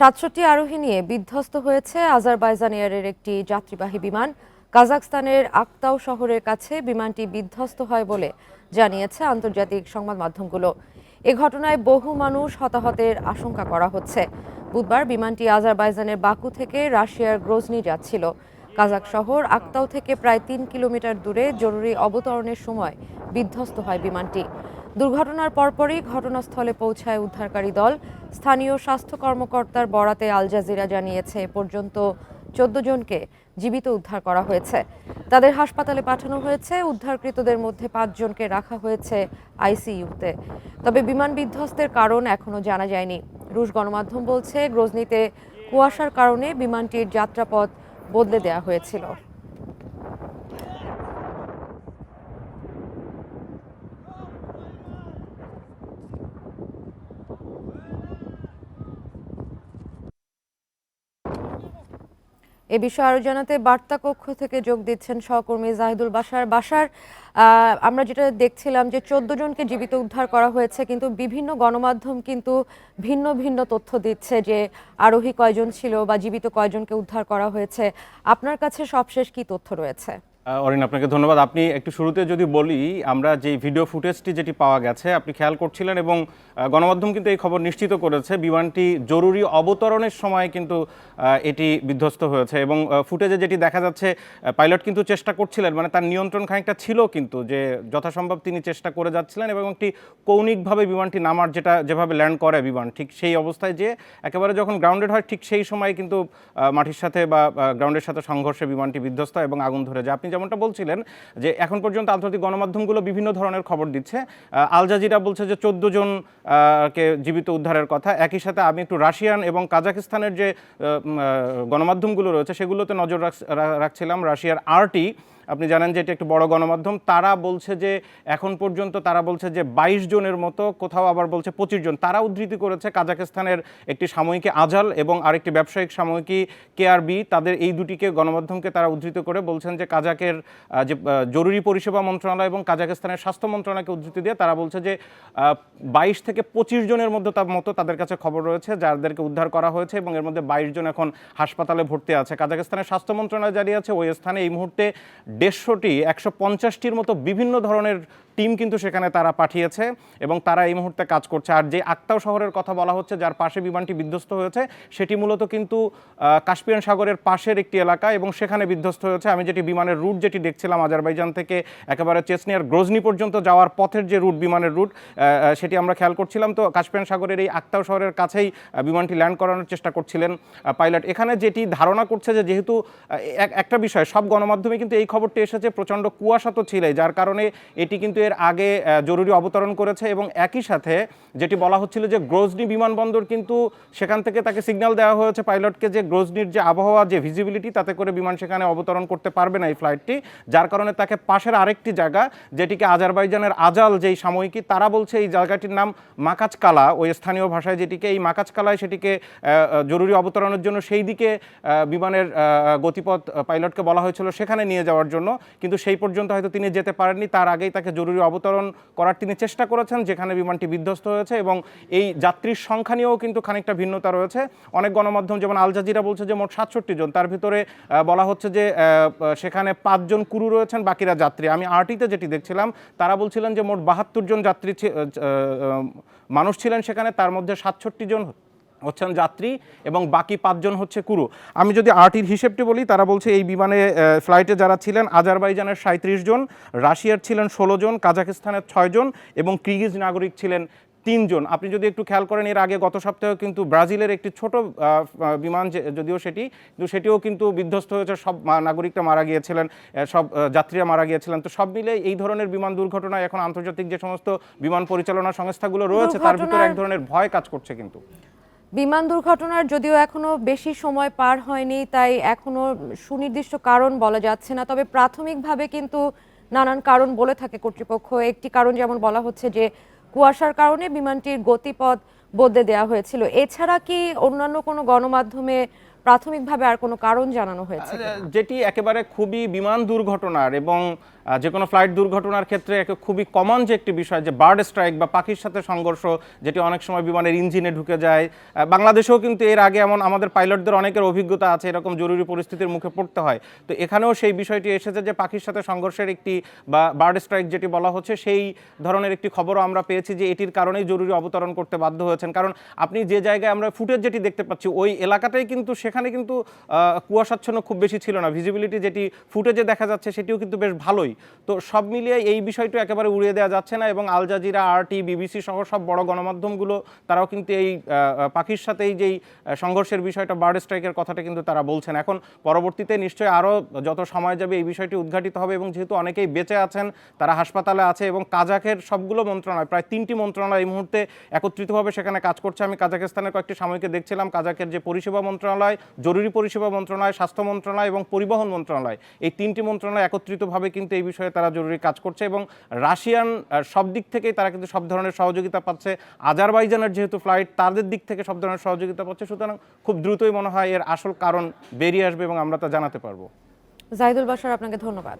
সাতষট্টি আরোহী নিয়ে বিধ্বস্ত হয়েছে আজারবাইজান এয়ারের একটি যাত্রীবাহী বিমান। কাজাখস্তানের আক্তাউ শহরের কাছে বিমানটি বিধ্বস্ত হয় বলে জানিয়েছে আন্তর্জাতিক সংবাদ মাধ্যমগুলো। এ ঘটনায় বহু মানুষ হতাহতের আশঙ্কা করা হচ্ছে। বুধবার বিমানটি আজারবাইজানের বাকু থেকে রাশিয়ার গ্রোজনি যাচ্ছিল। কাজাক শহর আক্তাউ থেকে প্রায় তিন কিলোমিটার দূরে জরুরি অবতরণের সময় বিধ্বস্ত হয় বিমানটি। দুর্ঘটনার পরপরই ঘটনাস্থলে পৌঁছায় উদ্ধারকারী দল। স্থানীয় স্বাস্থ্য কর্মকর্তার বরাতে আল জাজিরা জানিয়েছে, এ পর্যন্ত চোদ্দ জনকে জীবিত উদ্ধার করা হয়েছে। তাদের হাসপাতালে পাঠানো হয়েছে। উদ্ধারকৃতদের মধ্যে পাঁচজনকে রাখা হয়েছে আইসিইউতে। তবে বিমান বিধ্বস্তের কারণ এখনও জানা যায়নি। রুশ গণমাধ্যম বলছে, গ্রোজনিতে কুয়াশার কারণে বিমানটির যাত্রাপথ বদলে দেওয়া হয়েছিল। এ বিষয়ে আরও জানাতে বার্তা কক্ষ থেকে যোগ দিচ্ছেন সহকর্মী জাহিদুল বাসার বাসার আমরা যেটা দেখছিলাম যে চোদ্দ জনকে জীবিত উদ্ধার করা হয়েছে, কিন্তু বিভিন্ন গণমাধ্যম কিন্তু ভিন্ন ভিন্ন তথ্য দিচ্ছে যে আরোহী কয়জন ছিল বা জীবিত কয়জনকে উদ্ধার করা হয়েছে। আপনার কাছে সবশেষ কি তথ্য রয়েছে? অরিন, আপনাকে ধন্যবাদ। আপনি একটু শুরুতে যদি বলি, আমরা যে ভিডিও ফুটেজটি যেটি পাওয়া গেছে, আপনি খেয়াল করছিলেন এবং গণমাধ্যম কিন্তু এই খবর নিশ্চিত করেছে, বিমানটি জরুরি অবতরণের সময় কিন্তু এটি বিধ্বস্ত হয়েছে এবং ফুটেজে যেটি দেখা যাচ্ছে পাইলট কিন্তু চেষ্টা করছিলেন মানে তার নিয়ন্ত্রণ খানিকটা ছিল কিন্তু যে যথাসম্ভব তিনি চেষ্টা করে যাচ্ছিলেন এবং একটি কৌণিকভাবে বিমানটি নামার যেটা যেভাবে ল্যান্ড করে বিমান, ঠিক সেই অবস্থায় যে একেবারে যখন গ্রাউন্ডেড হয়, ঠিক সেই সময় কিন্তু মাটির সাথে বা গ্রাউন্ডের সাথে সংঘর্ষে বিমানটি বিধ্বস্ত এবং আগুন ধরে যায়। আপনি যেমনটা বলছিলেন যে এখন পর্যন্ত আন্তর্জাতিক গণমাধ্যমগুলো বিভিন্ন ধরনের খবর দিচ্ছে। আল জাজিরা বলছে যে চোদ্দ জন কে জীবিত উদ্ধারের কথা। একই সাথে আমি একটু রাশিয়ান এবং কাজাকিস্তানের যে গণমাধ্যমগুলো রয়েছে সেগুলোতে নজর রাখ- রাখছিলাম। রাশিয়ার আরটি আপনি জানেন যে এটি একটি বড় গণমাধ্যম, তারা বলছে যে এখন পর্যন্ত তারা বলছে যে বাইশ জনের মতো, কোথাও আবার বলছে পঁচিশ জন। তারা উদ্ধৃতি করেছে কাজাকিস্তানের একটি সাময়িকী আজাল এবং আরেকটি ব্যবসায়িক সাময়িকী কেআরবি। তাদের এই দুটিকে গণমাধ্যমকে তারা উদ্ধৃত করে বলছেন যে কাজাকের যে জরুরি পরিষেবা মন্ত্রণালয় এবং কাজাকিস্তানের স্বাস্থ্য মন্ত্রণালয়কে উদ্ধৃতি দিয়ে তারা বলছে যে বাইশ থেকে পঁচিশ জনের মধ্যে তার মতো তাদের কাছে খবর রয়েছে, যাদেরকে উদ্ধার করা হয়েছে এবং এর মধ্যে বাইশ জন এখন হাসপাতালে ভর্তি আছে। কাজাকিস্তানের স্বাস্থ্য মন্ত্রণালয় জানিয়েছে, ওই স্থানে এই মুহূর্তে দেড়শোটি একশো পঞ্চাশটির মতো বিভিন্ন ধরনের টিম কিন্তু সেখানে তারা পাঠিয়েছে এবং তারা এই মুহূর্তে কাজ করছে। আর যে আক্তাও শহরের কথা বলা হচ্ছে, যার পাশে বিমানটি বিধ্বস্ত হয়েছে, সেটি মূলত কিন্তু কাস্পিয়ান সাগরের পাশের একটি এলাকা এবং সেখানে বিধ্বস্ত হয়েছে। আমি যেটি বিমানের রুট যেটি দেখছিলাম আজারবাইজান থেকে একেবারে চেসনিয়ার গ্রোজনি পর্যন্ত যাওয়ার পথের যে রুট, বিমানের রুট সেটি আমরা খেয়াল করছিলাম। তো কাস্পিয়ান সাগরের এই আক্তাও শহরের কাছেই বিমানটি ল্যান্ড করানোর চেষ্টা করছিলেন পাইলট। এখানে যেটি ধারণা করছে যে যেহেতু এক- একটা বিষয়, সব গণমাধ্যমে কিন্তু এই খবরটি এসেছে, প্রচণ্ড কুয়াশা তো ছিলই, যার কারণে এটি কিন্তু আগে জরুরি অবতরণ করেছে এবং একই সাথে যেটি বলা হচ্ছিল যে গ্রোজনি বিমানবন্দর কিন্তু সেখান থেকে তাকে সিগন্যাল দেওয়া হয়েছে পাইলটকে যে গ্রোজনির যে আবহাওয়া, যে ভিজিবিলিটি তাতে করে বিমান সেখানে অবতরণ করতে পারবে না এই ফ্লাইটটি যার কারণে তাকে পাশের আরেকটি জায়গা, যেটিকে আজারবাইজানের আজাল যেই সাময়িকী, তারা বলছে এই জায়গাটির নাম মাকাচকালা, ওই স্থানীয় ভাষায় যেটিকে এই মাকাচকালায় সেটিকে জরুরি অবতরণের জন্য সেই দিকে বিমানের গতিপথ পাইলটকে বলা হয়েছিল সেখানে নিয়ে যাওয়ার জন্য, কিন্তু সেই পর্যন্ত হয়তো তিনি যেতে পারেননি, তার আগেই তাকে জরুরি অবতরণ করার তিনি চেষ্টা করেছেন, যেখানে বিমানটি বিধ্বস্ত হয়েছে এবং এই যাত্রীর সংখ্যা নিয়েও কিন্তু খানিকটা ভিন্নতা রয়েছে। অনেক গণমাধ্যম, যেমন আল জাজিরা বলছে যে মোট সাতষট্টি জন। তার ভিতরে বলা হচ্ছে যে সেখানে পাঁচজন কুরু রয়েছেন, বাকিরা যাত্রী। আমি আরটিতে যেটি দেখছিলাম, তারা বলছিলেন যে মোট বাহাত্তর জন যাত্রী মানুষ ছিলেন সেখানে, তার মধ্যে সাতষট্টি জন হচ্ছেন যাত্রী এবং বাকি পাঁচজন হচ্ছে কুরু। আমি যদি আরটির হিসেবটি বলি তারা বলছে এই বিমানে ফ্লাইটে যারা ছিলেন আজারবাইজানের সাঁত্রিশ জন রাশিয়ার ছিলেন ষোলো জন কাজাকিস্তানের ছয় জন এবং কিরগিজ নাগরিক ছিলেন তিনজন আপনি যদি একটু খেয়াল করেন এর আগে গত সপ্তাহে কিন্তু ব্রাজিলের একটি ছোট বিমান যে- যদিও সেটি কিন্তু সেটিও কিন্তু বিধ্বস্ত হয়েছে সব নাগরিকরা মারা গিয়েছিলেন সব যাত্রীরা মারা গিয়েছিলেন। তো সব মিলে এই ধরনের বিমান দুর্ঘটনায় এখন আন্তর্জাতিক যে সমস্ত বিমান পরিচালনা সংস্থাগুলো রয়েছে তার ভিতরে এক ধরনের ভয় কাজ করছে কিন্তু। বিমান দুর্ঘটনার যদিও এখনও বেশি সময় পার হয়নি, তাই এখনও সুনির্দিষ্ট কারণ বলা যাচ্ছে না। তবে প্রাথমিকভাবে কিন্তু নানান কারণ বলে থাকে কর্তৃপক্ষ। একটি কারণ যেমন বলা হচ্ছে যে, কুয়াশার কারণে বিমানটির গতিপথ বদলে দেওয়া হয়েছিল। এছাড়া কি অন্যান্য কোনো গণমাধ্যমে প্রাথমিকভাবে আর কোনো কারণ জানানো হয়েছে যেটি একেবারে খুবই বিমান দুর্ঘটনার এবং যে কোনো ফ্লাইট দুর্ঘটনার ক্ষেত্রে একে খুবই কমন যে একটি বিষয় যে বার্ড স্ট্রাইক বা পাখির সাথে সংঘর্ষ যেটি অনেক সময় বিমানের ইঞ্জিনে ঢুকে যায়। বাংলাদেশেও কিন্তু এর আগে এমন আমাদের পাইলটদের অনেকের অভিজ্ঞতা আছে এরকম জরুরি পরিস্থিতির মুখে পড়তে হয়। তো এখানেও সেই বিষয়টি এসেছে যে পাখির সাথে সংঘর্ষের একটি বা বার্ড স্ট্রাইক যেটি বলা হচ্ছে সেই ধরনের একটি খবরও আমরা পেয়েছি যে এটির কারণেই জরুরি অবতরণ করতে বাধ্য হয়েছেন। কারণ আপনি যে জায়গায় আমরা ফুটেজ যেটি দেখতে পাচ্ছি ওই এলাকাটাই কিন্তু সেখানে কিন্তু কুয়াশাচ্ছন্ন খুব বেশি ছিল না। ভিজিবিলিটি যেটি ফুটেজে দেখা যাচ্ছে সেটিও কিন্তু বেশ ভালোই। তো সব মিলিয়ে এই বিষয়টা একেবারে উড়িয়ে দেওয়া যাচ্ছে না এবং আল জাজিরা আরটি বিবিসি সহ সব বড় গণমাধ্যমগুলো, তারাও কিন্তু এই পাখির সাথে এই যেই সংঘর্ষের বিষয়টা বার্ড স্ট্রাইকের কথাটা কিন্তু তারা বলছেন। এখন পরবর্তীতে নিশ্চয়ই আরও যত সময় যাবে এই বিষয়টি উদ্ঘাটিত হবে এবং যেহেতু অনেকেই বেঁচে আছেন, তারা হাসপাতালে আছে এবং কাজাকের সবগুলো মন্ত্রণালয়, প্রায় তিনটি মন্ত্রণালয় এই মুহূর্তে একত্রিতভাবে সেখানে কাজ করছে। আমি কাজাকিস্তানের কয়েকটি সাময়িকে দেখছিলাম। কাজাকের যে পরিষেবা মন্ত্রণালয় জরুরি পরিষেবা মন্ত্রণালয়, স্বাস্থ্য মন্ত্রণালয় এবং পরিবহন মন্ত্রণালয় এই তিনটি মন্ত্রণালয় একত্রিতভাবে কিন্তু এই বিষয়ে তারা জরুরি কাজ করছে এবং রাশিয়ান সব দিক থেকেই তারা কিন্তু সব ধরনের সহযোগিতা পাচ্ছে। আজারবাইজানের যেহেতু ফ্লাইট তাদের দিক থেকে সব ধরনের সহযোগিতা পাচ্ছে। সুতরাং খুব দ্রুতই মনে হয় এর আসল কারণ বেরিয়ে আসবে এবং আমরা তা জানাতে পারব। জাহিদুল বাসার আপনাকে ধন্যবাদ।